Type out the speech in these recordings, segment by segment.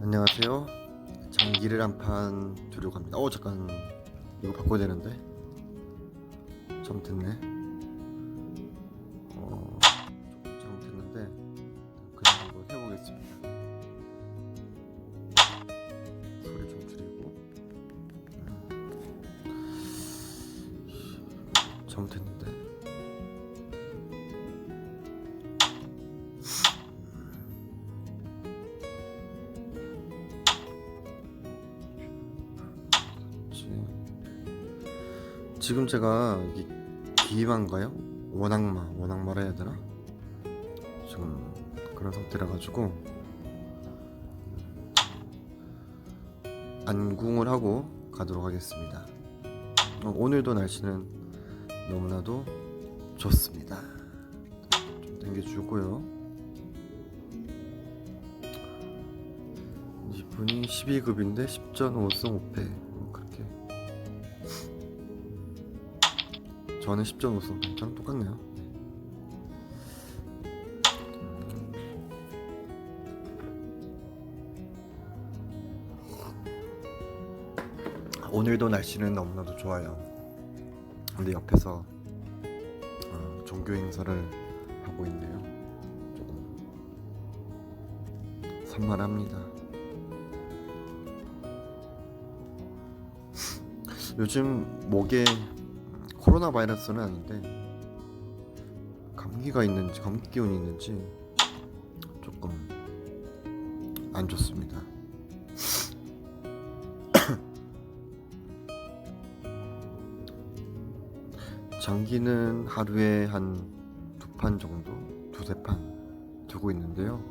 안녕하세요. 장기를 한 판 두려고 합니다. 어 잠깐 이거 바꿔야 되는데 잘못했네. 지금 제가 기만가요? 원악마, 원악마라 해야 되나? 지금 그런 상태라 가지고 안궁을 하고 가도록 하겠습니다. 어, 오늘도 날씨는 너무나도 좋습니다. 좀 당겨주고요. 이분이 12급인데 10전 5승 5패 저는 10전 5승 저랑 똑같네요. 오늘도 날씨는 너무나도 좋아요. 근데 옆에서 어, 종교 행사를 하고 있네요. 조금 산만합니다. 요즘 목에 코로나 바이러스는 아닌데 감기가 있는지 감기 기운이 있는지 조금 안 좋습니다. 장기는 하루에 한 두 판 정도, 두세 판 두고 있는데요.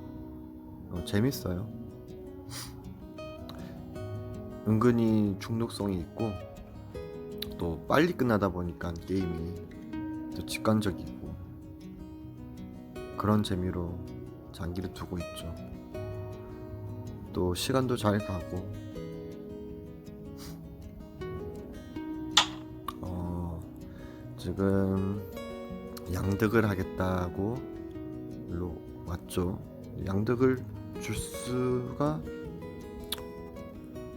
어, 재밌어요. 은근히 중독성이 있고 또 빨리 끝나다 보니까 게임이 또 직관적이고 그런 재미로 장기를 두고 있죠. 또 시간도 잘 가고 어, 지금 양득을 하겠다고 일로 왔죠. 양득을 줄 수가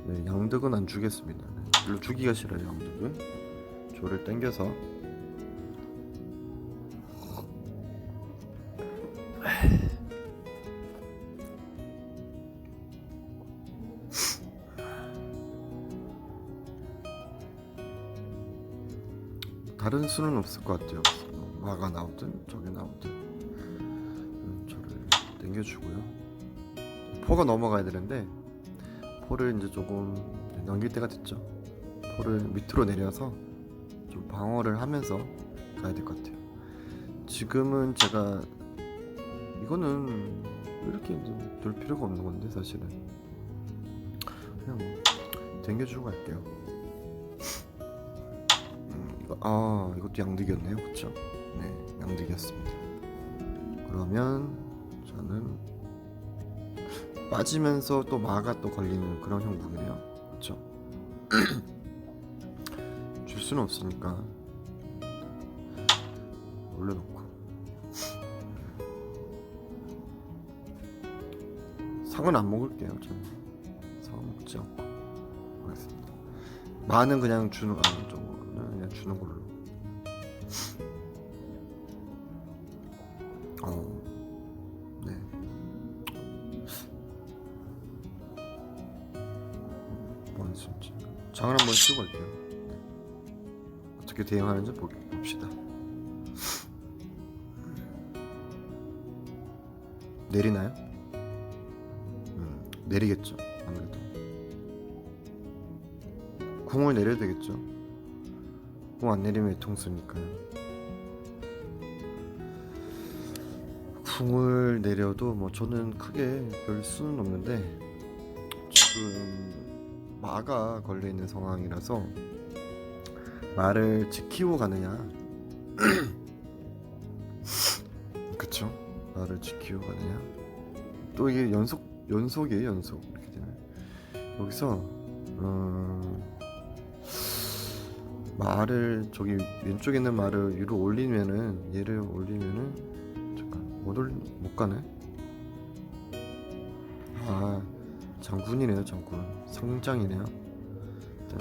네, 양득은 안 주겠습니다. 네, 별로 주기가 싫어요, 양득은. 조를 땡겨서 다른 수는 없을 것 같아요. 뭐 마가 나오든 저게 나오든 음, 저를 땡겨주고요. 포가 넘어가야 되는데 포를 이제 조금 넘길 때가 됐죠. 포를 밑으로 내려서 좀 방어를 하면서 가야 될 것 같아요. 지금은 제가 이거는 이렇게 돌 필요가 없는 건데 사실은 그냥 뭐 땡겨주고 갈게요. 음, 이거 아 이것도 양득이었네요, 그렇죠? 네, 양득이었습니다. 그러면 저는 빠지면서 또 마가 또 걸리는 그런 형국이네요. 그렇죠? 줄 수는 없으니까 올려놓고 상은 안 먹을게요. 저는 상 먹지 않고 하겠습니다. 마는 그냥 주는 아 저거는 그냥 주는 걸로. 어, 네. 장을 한번 치고 갈게요. 네. 어떻게 대응하는지 보, 봅시다. 내리나요? 음, 내리겠죠. 아무래도 궁을 내려야 되겠죠. 궁안 내리면 외통수니까요. 궁을 내려도 뭐 저는 크게 별 수는 없는데 지금 마가 걸려 있는 상황이라서 말을 지키고 가느냐? 그쵸? 말을 지키고 가느냐? 또 이게 연속 연속이에요 연속. 이렇게 되면 여기서 음, 말을 저기 왼쪽에 있는 말을 위로 올리면은 얘를 올리면은 잠깐 못 올리 못 가네? 아 장군이네요 장군. 성장이네요. 일단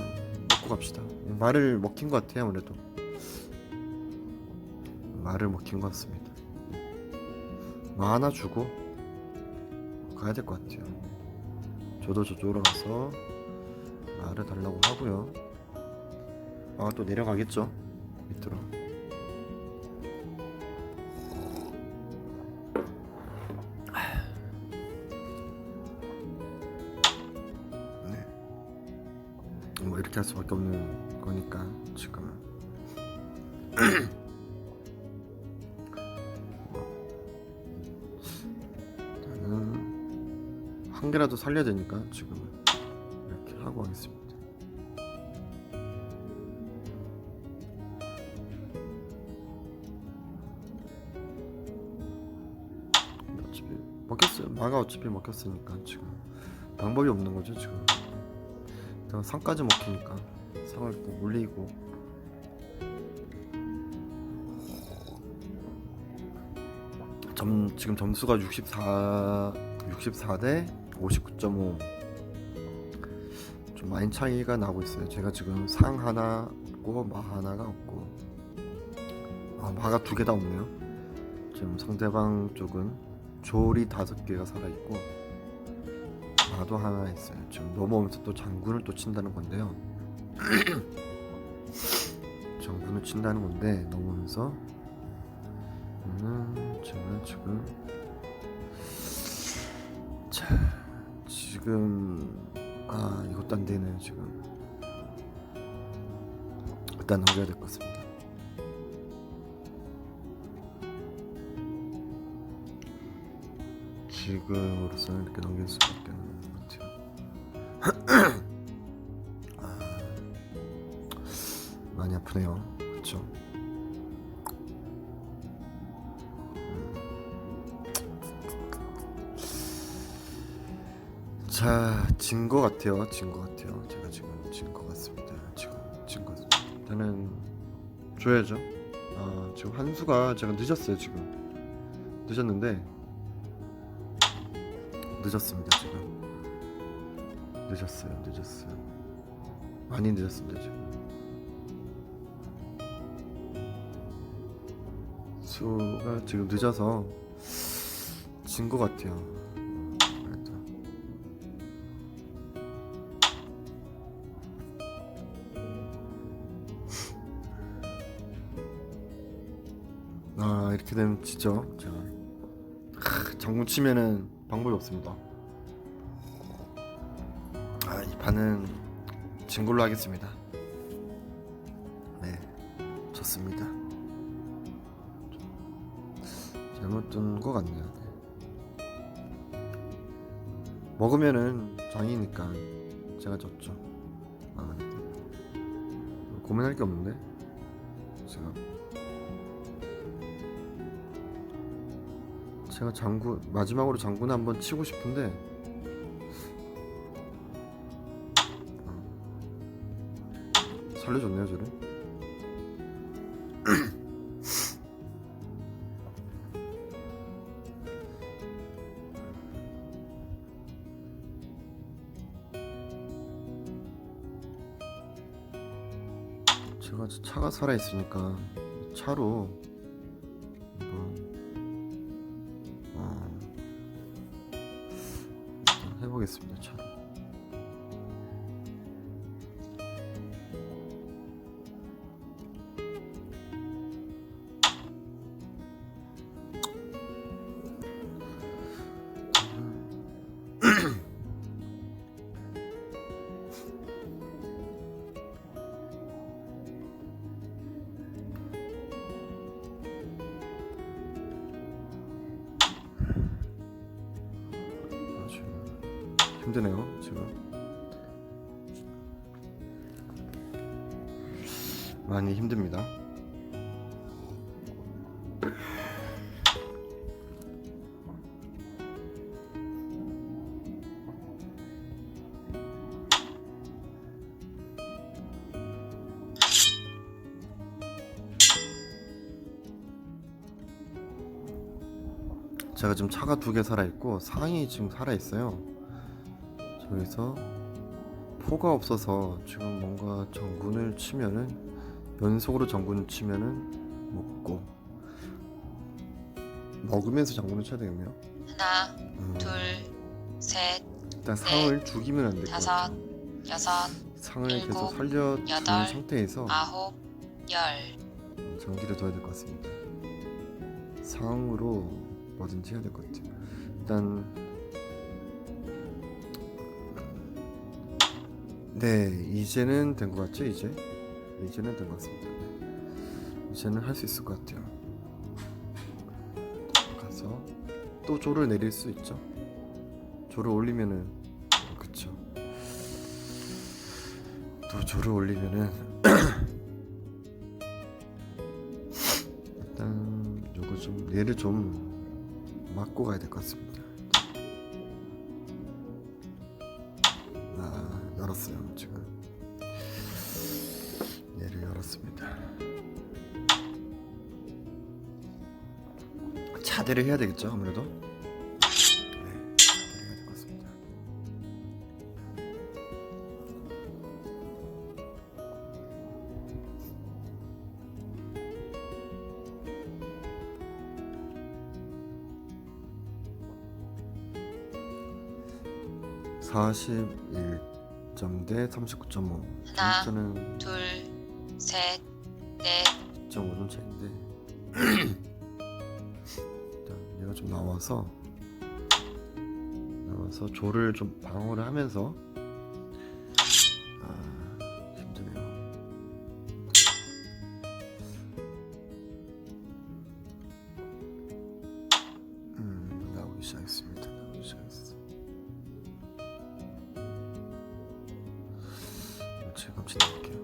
먹고 갑시다. 말을 먹힌 것 같아요 아무래도. 말을 먹힌 것 같습니다. 뭐 하나 주고 가야 될 것 같아요. 저도 저쪽으로 가서 말을 달라고 하고요. 아 또 내려가겠죠? 밑으로 뭐 이렇게 할 수밖에 없는 거니까 지금은 일단은 한 개라도 살려야 되니까 지금은 이렇게 하고 하겠습니다. 어차피 먹혔어요. 마가 어차피 먹혔으니까 지금 방법이 없는 거죠 지금. 일단 상까지 먹히니까 상을 또 올리고 점 지금 점수가 64 64대 59.5. 좀 많이 차이가 나고 있어요. 제가 지금 상 하나고 마 하나가 없고 아, 마가 두 개 다 없네요. 지금 상대방 쪽은 조리 다섯 개가 살아 있고 마도 하나 있어요. 지금 넘어오면서 또 장군을 또 친다는 건데요. 장군을 친다는 건데 넘어오면서 음, 제가 지금 자 지금 아 이것도 안 되네요 지금 일단 넘겨야 될 것 같습니다. 지금으로서는 이렇게 넘길 수밖에 없는 많이 아프네요. 그렇죠? 자, 진거 같아요. 진거 같아요. 제가 지금 진거 같습니다. 지금 진 거. 일단은 줘야죠. 아, 지금 한 수가 제가 늦었어요. 지금 늦었는데 늦었습니다. 지금 늦었어요. 늦었어요. 많이 늦었습니다. 지금 수가 지금 늦어서 진거 같아요. 아 이렇게 되면 지죠 제가 크, 장군 치면은 방법이 없습니다 아이 판은 진 걸로 하겠습니다. 네 좋습니다. 잘못 둔것 같네요. 네. 먹으면은 장이니까 제가 졌죠. 아, 네. 고민할 게 없는데 제가. 제가 장군 마지막으로 장군 한번 치고 싶은데 어. 살려줬네요 저를 제가 차가 살아 있으니까 차로 한번 어, 해보겠습니다. 차. 힘드네요 지금 많이 힘듭니다 제가 지금 차가 두 개 살아 있고 상이 지금 살아 있어요. 여기서 포가 없어서 지금 뭔가 정군을 치면은 연속으로 정군을 치면은 먹고 먹으면서 정군을 쳐야 되겠네요. 하나, 음, 둘, 셋, 일단 상을 죽이면 안될것 다섯. 여섯, 상을 일곱, 계속 살려준 여덟, 상태에서 아홉, 열. 전기를 둬야 될 것 같습니다. 상으로 뭐든지 해야 될 것 같아요. 일단 네 이제는 된 것 같죠 이제 이제는 된 것 같습니다. 이제는 할 수 있을 것 같아요. 가서 또 조를 내릴 수 있죠. 조를 올리면은 어, 그쵸. 또 조를 올리면은 일단 요거 좀 얘를 좀 막고 가야 될 것 같습니다. 열었어요 지금 얘를 열었습니다. 차대를 해야 되겠죠 아무래도. 네, 차대를. (41점) 대 (39.5) 하나. 저는 둘, 셋, 넷, 2.5점 차인데. 일단 얘가 좀 나와서 나와서 조를 좀 방어를 하면서. 아 힘드네요. 음 나오기 시작했습니다 제감치 넣을게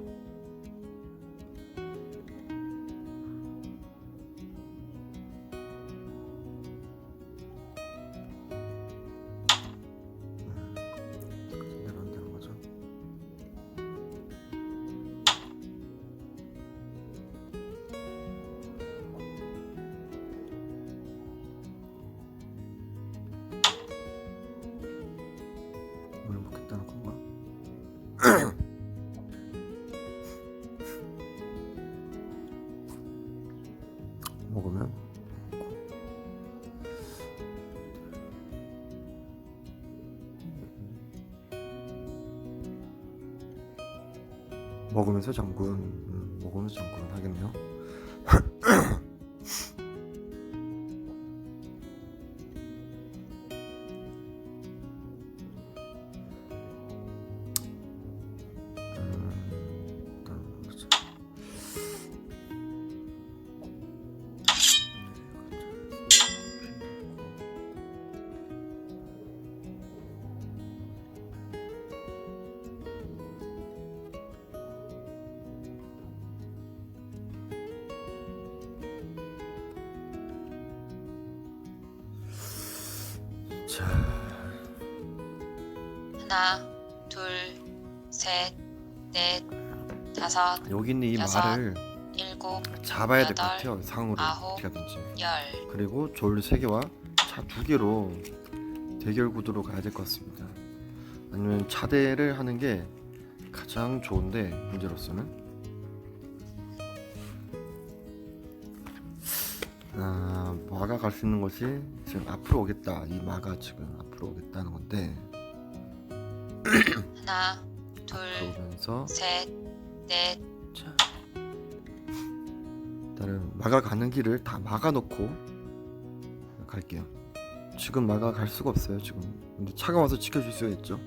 먹으면서 장군 음, 먹으면서 장군 하겠네요. 하나, 둘, 셋, 넷, 다섯, 여기 있는 이 여섯, 말을 일곱, 잡아야 될 것 여덟, 같아요. 상으로 아홉, 어떻게 하든지. 열. 그리고 졸 세 개와 차 두 개로 대결 구도로 가야 될 것 같습니다. 아니면 차대를 하는 게 가장 좋은데 문제로서는 아, 마가 갈 수 있는 것이 지금 앞으로 오겠다. 이 마가 지금 앞으로 오겠다는 건데 하나, 둘, 그러면서 셋, 넷, 자, 일단은 마가 가는 길을 다 막아놓고 갈게요. 지금 마가 갈 수가 없어요. 지금 근데 차가 와서 지켜줄 수가 있죠.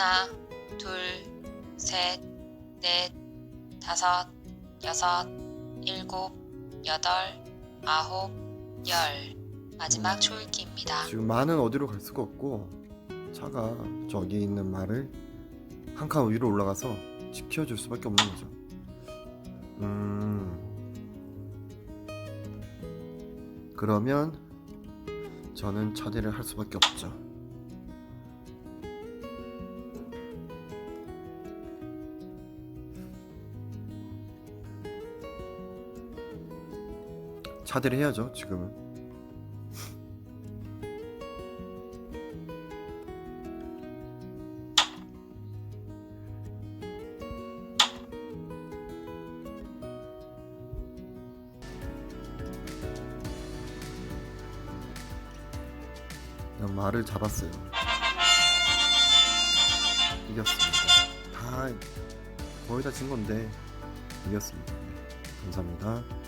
하나, 둘, 셋, 넷, 다섯, 여섯, 일곱, 여덟, 아홉, 열. 마지막 초읽기입니다. 지금 마는 어디로 갈 수가 없고 차가 저기 있는 말을 한 칸 위로 올라가서 지켜줄 수밖에 없는 거죠. 음. 그러면 저는 차대를 할 수밖에 없죠. 차대를 해야죠, 지금은. 그냥 말을 잡았어요. 이겼습니다. 다 거의 다 진 건데 이겼습니다. 네, 감사합니다.